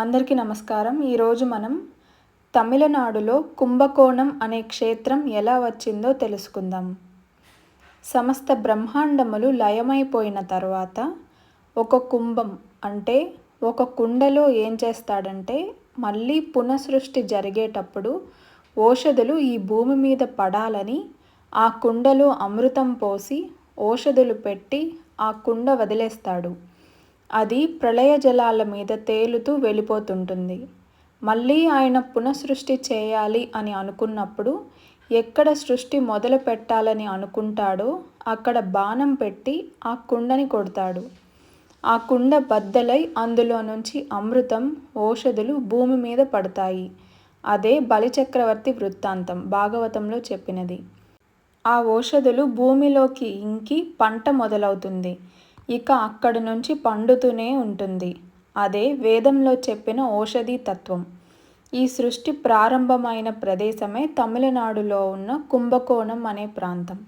అందరికీ నమస్కారం. ఈరోజు మనం తమిళనాడులో కుంభకోణం అనే క్షేత్రం ఎలా వచ్చిందో తెలుసుకుందాం. సమస్త బ్రహ్మాండములు లయమైపోయిన తర్వాత ఒక కుంభం అంటే ఒక కుండలో ఏం చేస్తాడంటే మళ్ళీ పునఃసృష్టి జరిగేటప్పుడు ఓషధులు ఈ భూమి మీద పడాలని ఆ కుండలో అమృతం పోసి ఓషధులు పెట్టి ఆ కుండ వదిలేస్తాడు. అది ప్రళయ జలాల మీద తేలుతూ వెళ్ళిపోతుంటుంది. మళ్ళీ ఆయన పునఃసృష్టి చేయాలి అని అనుకున్నప్పుడు ఎక్కడ సృష్టి మొదలు పెట్టాలని అనుకుంటాడో అక్కడ బాణం పెట్టి ఆ కుండని కొడతాడు. ఆ కుండ బద్దలై అందులో నుంచి అమృతం ఓషధులు భూమి మీద పడతాయి. అదే బలిచక్రవర్తి వృత్తాంతం భాగవతంలో చెప్పినది. ఆ ఓషధులు భూమిలోకి ఇంకి పంట మొదలవుతుంది. ఇక అక్కడి నుంచి పండుతూనే ఉంటుంది. అదే వేదంలో చెప్పిన ఓషధి తత్వం. ఈ సృష్టి ప్రారంభమైన ప్రదేశమే తమిళనాడులో ఉన్న కుంభకోణం అనే ప్రాంతం.